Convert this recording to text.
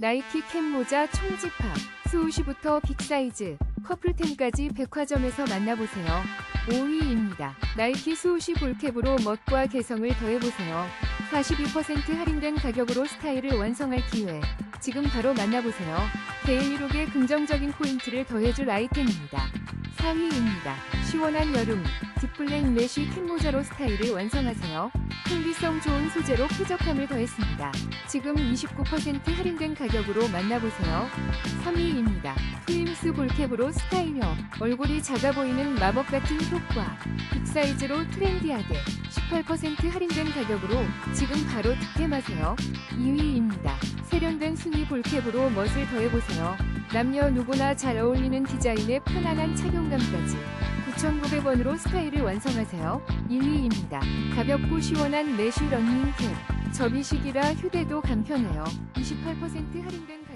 나이키 캡 모자 총집합, 스우시부터 빅사이즈, 커플템까지 백화점에서 만나보세요. 5위입니다. 나이키 스우시 볼캡으로 멋과 개성을 더해보세요. 42% 할인된 가격으로 스타일을 완성할 기회. 지금 바로 만나보세요. 데일리룩에 긍정적인 포인트를 더해줄 아이템입니다. 4위입니다. 시원한 여름, 딥블랙 메쉬 캡모자로 스타일을 완성하세요. 통기성 좋은 소재로 쾌적함을 더했습니다. 지금 29% 할인된 가격으로 만나보세요. 3위입니다. 트윈스 볼캡으로 스타일업, 얼굴이 작아 보이는 마법 같은 효과, 빅사이즈로 트렌디하게 18% 할인된 가격으로 지금 바로 득템하세요. 2위입니다. 세련된 순위 볼캡으로 멋을 더해보세요. 남녀 누구나 잘 어울리는 디자인의 편안한 착용감까지 9,900원으로 스타일을 완성하세요. 1위입니다. 가볍고 시원한 메쉬 러닝 캡. 접이식이라 휴대도 간편해요. 28% 할인된